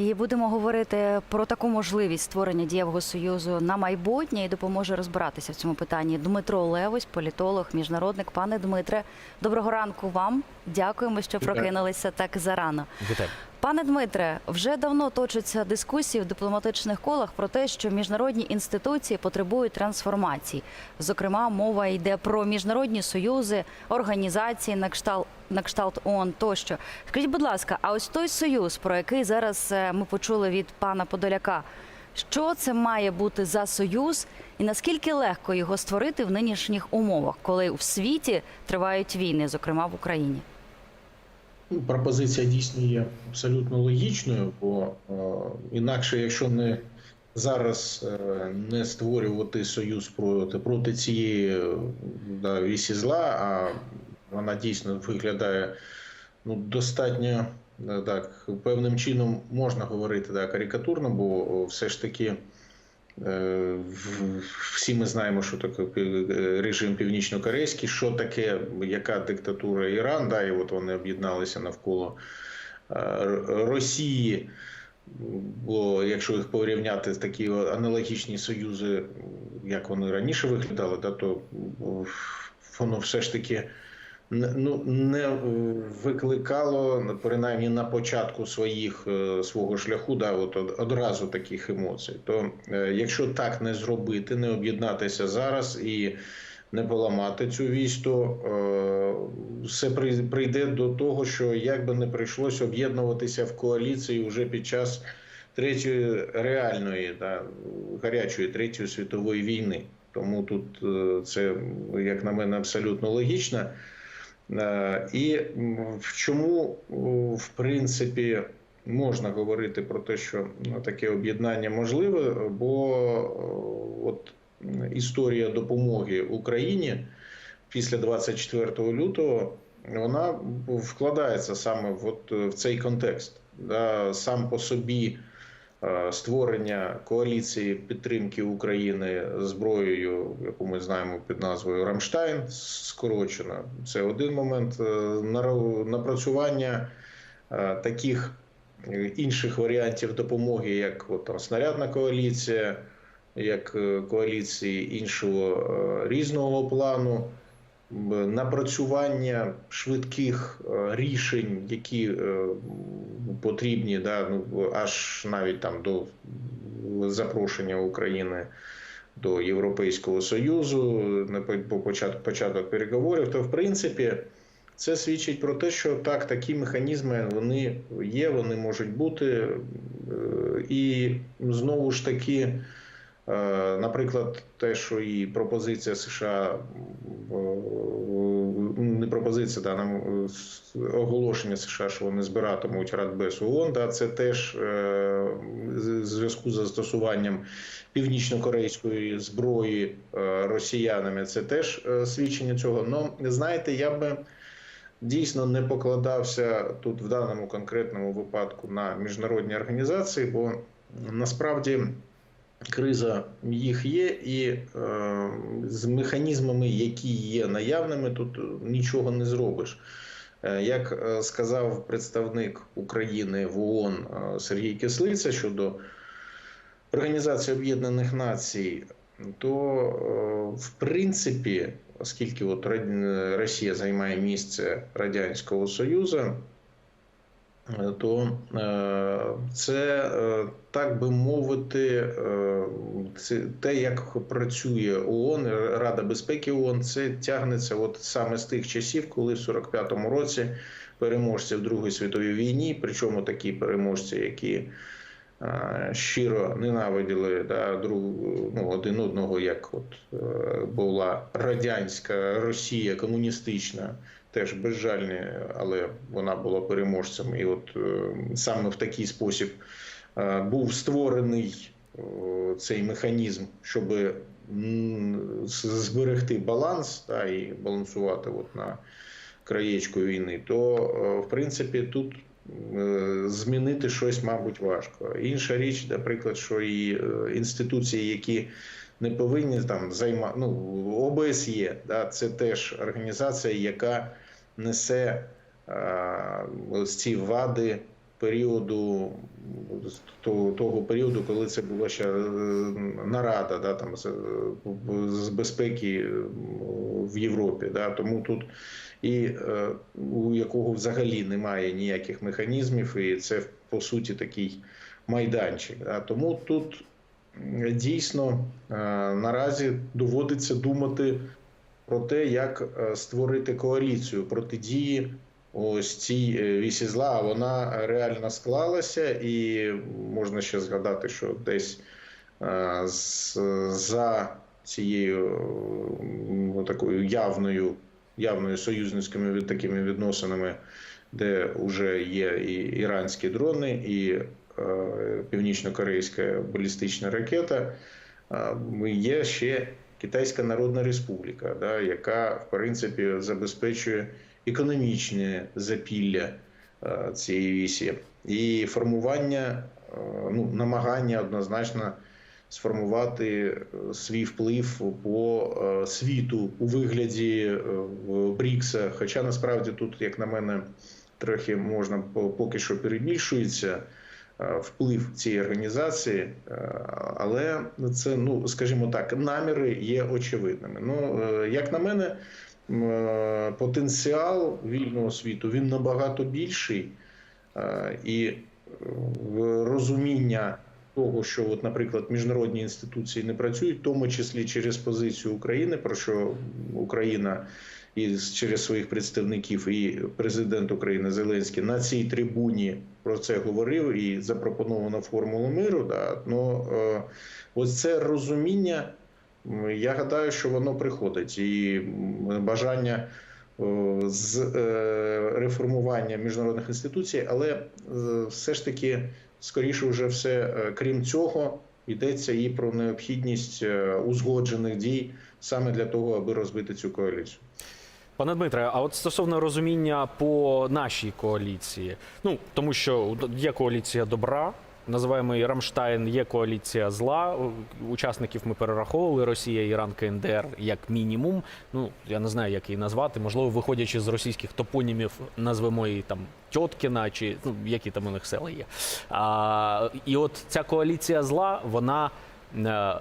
І будемо говорити про таку можливість створення дієвого союзу на майбутнє і допоможе розбиратися в цьому питанні. Дмитро Левось, політолог, міжнародник. Пане Дмитре, доброго ранку вам. Дякуємо, що прокинулися так зарано. Вітаю. Пане Дмитре, вже давно точаться дискусії в дипломатичних колах про те, що міжнародні інституції потребують трансформації. Зокрема, мова йде про міжнародні союзи, організації на кшталт, на кшталт ООН тощо. Скажіть, будь ласка, а ось той союз, про який зараз е, ми почули від пана Подоляка, що це має бути за союз, і наскільки легко його створити в нинішніх умовах, коли в світі тривають війни, зокрема в Україні? Ну, Пропозиція дійсно є абсолютно логічною, бо е, інакше, якщо не зараз е, не створювати союз проти, проти цієї е, да, вісі зла, а вона дійсно виглядає ну, достатньо так, певним чином можна говорити да, карикатурно, бо все ж таки. Е, Всі ми знаємо, що таке режим північно-корейський, що таке, яка диктатура Іран, да, і от вони об'єдналися навколо е, Росії. Бо якщо їх порівняти з такі аналогічні союзи, як вони раніше виглядали, да, то воно все ж таки ну, не е, викликало, принаймні на початку своїх, е, свого шляху, да, от одразу таких емоцій. То е, якщо так не зробити, не об'єднатися зараз і не поламати цю вісь, то все прийде до того, що як би не прийшлося об'єднуватися в коаліції вже під час третьої реальної да, гарячої третьої світової війни. Тому тут це, як на мене, абсолютно логічно. Е, І в чому, в принципі, можна говорити про те, що ну, таке об'єднання можливе, бо от історія допомоги Україні після 24 лютого вона вкладається саме в, от, в цей контекст. Сам по собі е, створення коаліції підтримки України зброєю, яку ми знаємо під назвою Рамштайн, скорочено. Це один момент. Е, Напрацювання е, таких е, інших варіантів допомоги, як от, там, снарядна коаліція, як е, коаліції іншого е, різного плану. Напрацювання швидких е, рішень, які е, потрібні, да, ну, аж навіть там до запрошення України до Європейського Союзу, на по- по початок, початок переговорів, то в принципі це свідчить про те, що так, такі механізми вони є, вони можуть бути. Е, І знову ж таки, наприклад, те, що і пропозиція США, не пропозиція, да, нам е, оголошення США, що вони збиратимуть Радбез ООН, да, це теж е, зв'язку з застосуванням північно-корейської зброї е, росіянами. Це теж е, свідчення цього. Ну, знаєте, я би дійсно не покладався тут в даному конкретному випадку на міжнародні організації, бо насправді криза їх є, і е, з механізмами, які є наявними, тут нічого не зробиш. Е, Як е, сказав представник України в ООН е, Сергій Кислиця щодо Організації Об'єднаних Націй, то е, в принципі, оскільки от Росія займає місце Радянського Союзу, е, то е, це, е, так би мовити, е, це те, як працює ООН, Рада безпеки ООН, це тягнеться от саме з тих часів, коли в 45-му році переможці в Другій світовій війні, причому такі переможці, які щиро ненавиділи да, друг, ну, один одного, як от була радянська Росія комуністична, теж безжальні, але вона була переможцем. І от е, саме в такий спосіб е, був створений е, цей механізм, щоб зберегти баланс та, і балансувати от на краєчку війни, то в принципі тут змінити щось, мабуть, важко. Інша річ, наприклад, що і інституції, які не повинні там займати, ну ОБСЄ, да, це теж організація, яка несе ось ці вади періоду того, періоду, коли це була ще е, нарада да, там, з, з безпеки в Європі. Да. Тому тут і е, у якого взагалі немає ніяких механізмів, і це по суті такий майданчик. Да. Тому тут дійсно е, наразі доводиться думати про те, як е, створити коаліцію протидії ось цій е, вісі зла. Вона реально склалася, і можна ще згадати, що десь за цією м, такою явною, явною союзницькими такими відносинами, де вже є і іранські дрони, і північно-корейська балістична ракета. е, Є ще Китайська Народна Республіка, да, яка в принципі забезпечує економічне запілля е, цієї вісі і формування, е, ну намагання однозначно сформувати е, свій вплив по е, світу у вигляді е, БРІКСа. Хоча насправді тут, як на мене, трохи можна поки що перебільшується е, вплив цієї організації, е, але це, ну скажімо так, наміри є очевидними. Ну, е, як на мене, е, потенціал вільного світу він набагато більший, Е, і е, розуміння того, що, от, наприклад, міжнародні інституції не працюють, в тому числі через позицію України, про що Україна і через своїх представників, і президент України Зеленський на цій трибуні про це говорив і запропоновано формулу миру. Да, ну, е, ось це розуміння. Я гадаю, що воно приходить, і бажання о, з е, реформування міжнародних інституцій, але е, все ж таки, скоріше, вже все, е, крім цього, йдеться і про необхідність е, узгоджених дій саме для того, аби розбити цю коаліцію. Пане Дмитре, а от стосовно розуміння по нашій коаліції, ну тому що є коаліція добра, називаємо її Рамштайн, є коаліція зла. Учасників ми перераховували Росія, Іран, КНДР як мінімум. Ну я не знаю, як її назвати. Можливо, виходячи з російських топонімів, назвемо її там Тьоткіна чи ну які там у них села є. А, і от ця коаліція зла, вона. е,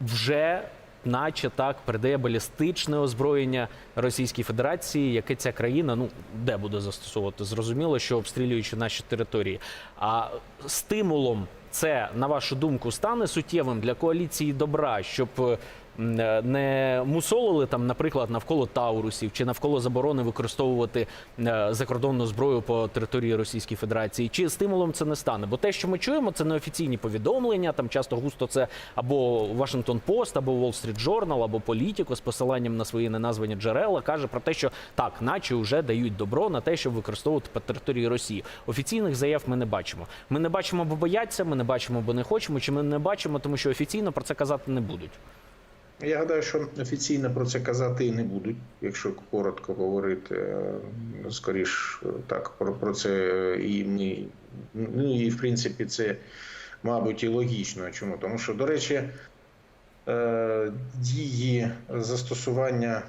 вже наче так передає балістичне озброєння Російській Федерації, яке ця країна ну де буде застосовувати. Зрозуміло, що обстрілюючи наші території. А стимулом це, на вашу думку, стане суттєвим для коаліції добра, щоб е, не мусолили там, наприклад, навколо Таурусів чи навколо заборони використовувати е, закордонну зброю по території Російської Федерації, чи стимулом це не стане? Бо те, що ми чуємо, це неофіційні повідомлення. Там часто густо це або Washington Post, або Wall Street Journal, або Політіко з посиланням на свої неназвані джерела каже про те, що так, наче вже дають добро на те, щоб використовувати по території Росії. Офіційних заяв ми не бачимо. Ми не бачимо, бо бояться, ми не бачимо, бо не хочемо, чи ми не бачимо, тому що офіційно про це казати не будуть. Я гадаю, що офіційно про це казати і не будуть, якщо коротко говорити. е, Скоріш так про, про це і ми. Ну і в принципі це, мабуть, і логічно. Чому? Тому що, до речі, е, дії застосування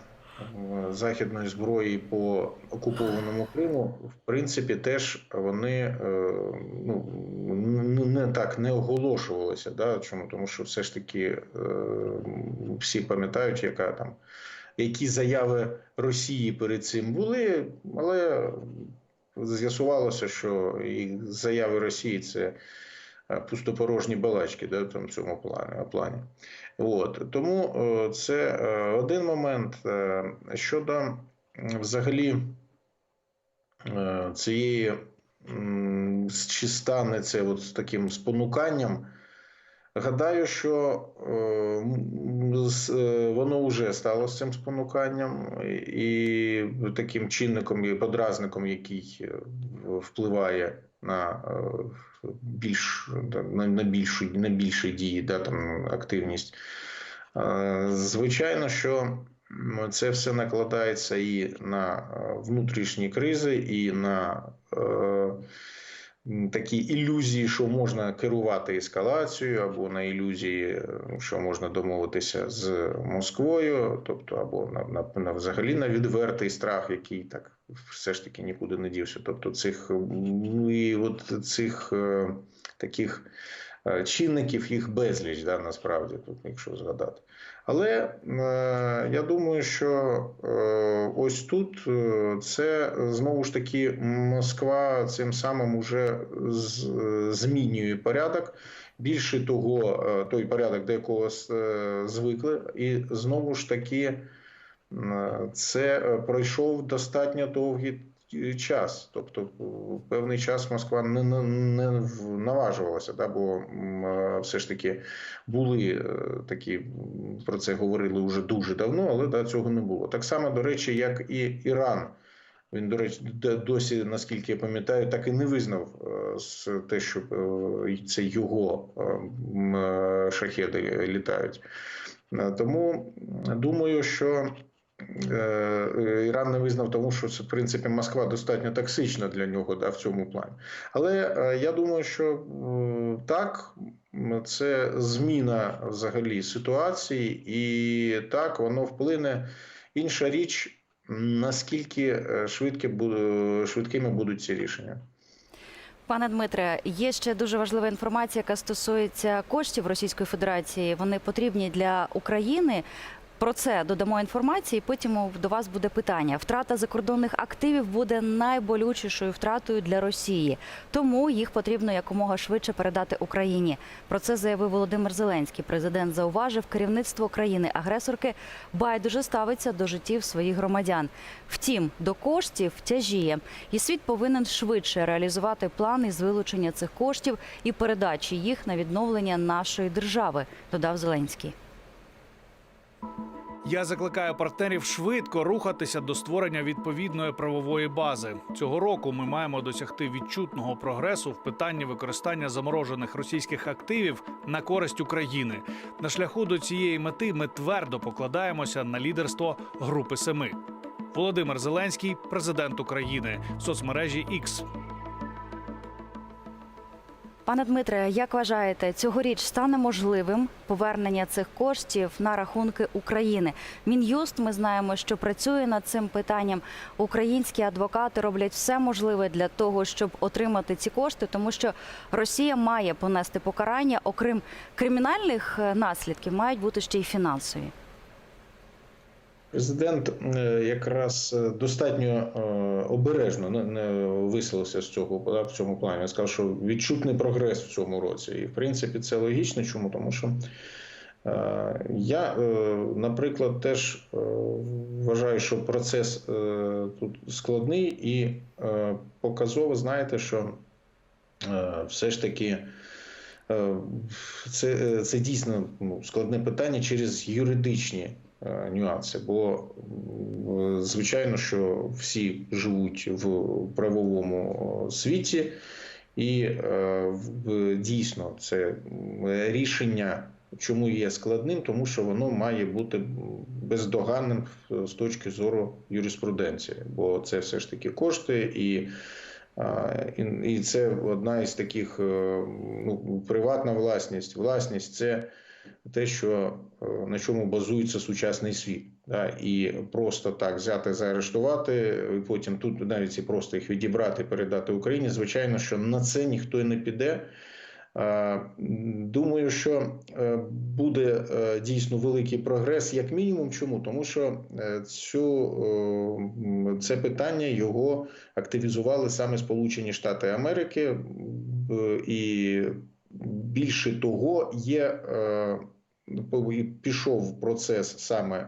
західної зброї по окупованому Криму, в принципі, теж вони е, ну, не так не оголошувалися. Да? Чому? Тому що все ж таки е, всі пам'ятають, яка там. Які заяви Росії перед цим були, але з'ясувалося, що і заяви Росії це е, пустопорожні балачки да, в цьому плані. От. Тому е, це е, один момент. Е, Щодо взагалі цієї, чи стане це от з таким спонуканням, гадаю, що воно вже стало з цим спонуканням і таким чинником і подразником, який впливає на е, більш на, більшу на більші дії, да, там активність. Е, Звичайно, що це все накладається і на е, внутрішні кризи, і на такі ілюзії, що можна керувати ескалацією, або на ілюзії, що можна домовитися з Москвою, тобто або на, на, на взагалі на відвертий страх, який так все ж таки нікуди не дівся. Тобто цих ну і от цих е, таких е, чинників їх безліч, да, насправді, тут, якщо згадати. Але е, я думаю, що ось тут це знову ж таки Москва цим самим уже змінює порядок. Більше того, той порядок, до якого звикли, і знову ж таки це е, пройшов достатньо довгий е, час. Тобто, в певний час Москва не, не, не наважувалася, да, бо е, все ж таки були е, такі, про це говорили вже дуже давно, але да, цього не було. Так само, до речі, як і Іран. Він, до речі, досі, наскільки я пам'ятаю, так і не визнав е, те, що е, це його е, е, шахеди літають. Е, Тому думаю, що е, е, Іран не визнав тому, що це в принципі Москва достатньо токсична для нього да, в цьому плані. Але е, я думаю, що е, так, це зміна взагалі ситуації, і так воно вплине. Інша річ, наскільки е, швидкі швидкими будуть ці рішення. Пане Дмитре, є ще дуже важлива інформація, яка стосується коштів Російської Федерації. Вони потрібні для України. Про це додамо інформації. Потім до вас буде питання. Втрата закордонних активів буде найболючішою втратою для Росії, тому їх потрібно якомога швидше передати Україні. Про це заявив Володимир Зеленський. Президент зауважив, керівництво країни-агресорки байдуже ставиться до життів своїх громадян. Втім, до коштів тяжіє, і світ повинен швидше реалізувати плани з вилучення цих коштів і передачі їх на відновлення нашої держави. Додав Зеленський. Я закликаю партнерів швидко рухатися до створення відповідної правової бази. Цього року ми маємо досягти відчутного прогресу в питанні використання заморожених російських активів на користь України. На шляху до цієї мети ми твердо покладаємося на лідерство Групи Семи. Володимир Зеленський, президент України, в соцмережі X. Пане Дмитре, як вважаєте, цьогоріч стане можливим повернення цих коштів на рахунки України? Мін'юст, ми знаємо, що працює над цим питанням. Українські адвокати роблять все можливе для того, щоб отримати ці кошти, тому що Росія має понести покарання, окрім кримінальних е, наслідків, мають бути ще й фінансові. Президент е, якраз е, достатньо е, обережно не- висловився з цього в цьому плані. Він сказав, що відчутний прогрес в цьому році. І в принципі це логічно. Чому? Тому що я, наприклад, теж вважаю, що процес тут складний і показово, знаєте, що все ж таки. Це, це дійсно ну, складне питання через юридичні нюанси, бо звичайно, що всі живуть в правовому світі, і е, дійсно це рішення. Чому є складним? Тому що воно має бути бездоганним е, з точки зору юриспруденції, бо це все ж таки кошти і. І це одна із таких е, ну, приватна власність. Власність це те, що е, на чому базується сучасний світ. Да? І просто так взяти, заарештувати, і потім тут навіть і просто їх відібрати, передати Україні. Звичайно, що на це ніхто не піде. Думаю, що е, буде е, дійсно великий прогрес, як мінімум. Чому? Тому що е, цю, е, це питання його активізували саме Сполучені Штати Америки, е, і більше того, є е, пішов процес саме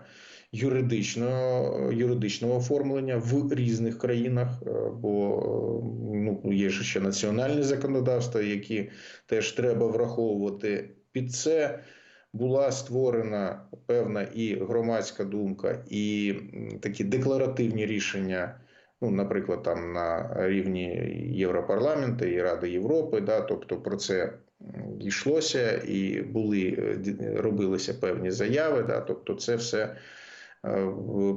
юридичного, юридичного оформлення в різних країнах, е, бо е, ну, є ще національні законодавства, які теж треба враховувати. Під це була створена певна і громадська думка, і такі декларативні рішення. Ну, наприклад, там на рівні Європарламенту і Ради Європи, да, тобто про це йшлося і були е, робилися певні заяви. Да, тобто, це все е,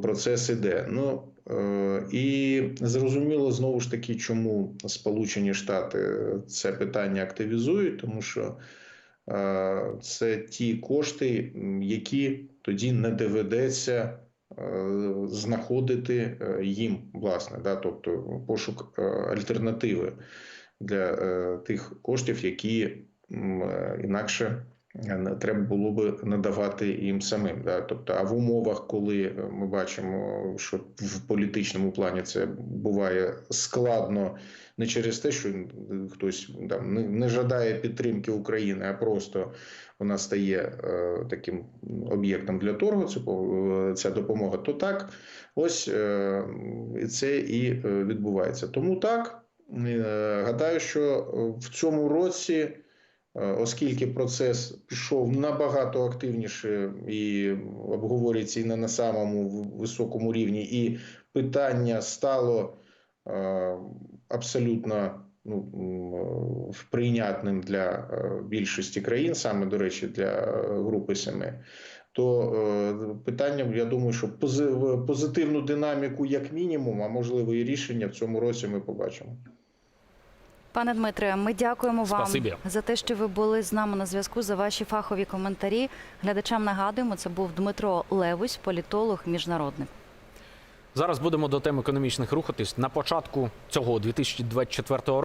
процес іде. Ну е, і зрозуміло знову ж таки, чому Сполучені Штати це питання активізують, тому що е, це ті кошти, які тоді не доведеться е, е, знаходити е, їм, власне, да, тобто пошук е, альтернативи для е, тих коштів, які е, інакше е, треба було би надавати їм самим. Да? Тобто, а в умовах, коли е, ми бачимо, що в політичному плані це буває складно не через те, що хтось там не, не жадає підтримки України, а просто вона стає е, таким об'єктом для торгу. Це ця допомога. То так, ось е, це і е, відбувається. Тому так е, гадаю, що в цьому році. Е, Оскільки процес пішов набагато активніше і обговорюється і не на самому високому рівні, і питання стало е, абсолютно ну, е, прийнятним для більшості країн, саме до речі, для групи семи, то питання, я думаю, що пози- позитивну динаміку, як мінімум, а можливо і рішення в цьому році ми побачимо. Пане Дмитре, ми дякуємо вам Спасибі. за те, що ви були з нами на зв'язку за ваші фахові коментарі. Глядачам нагадуємо, це був Дмитро Левусь, політолог міжнародник. Зараз будемо до тем економічних рухатись. На початку цього 2024 року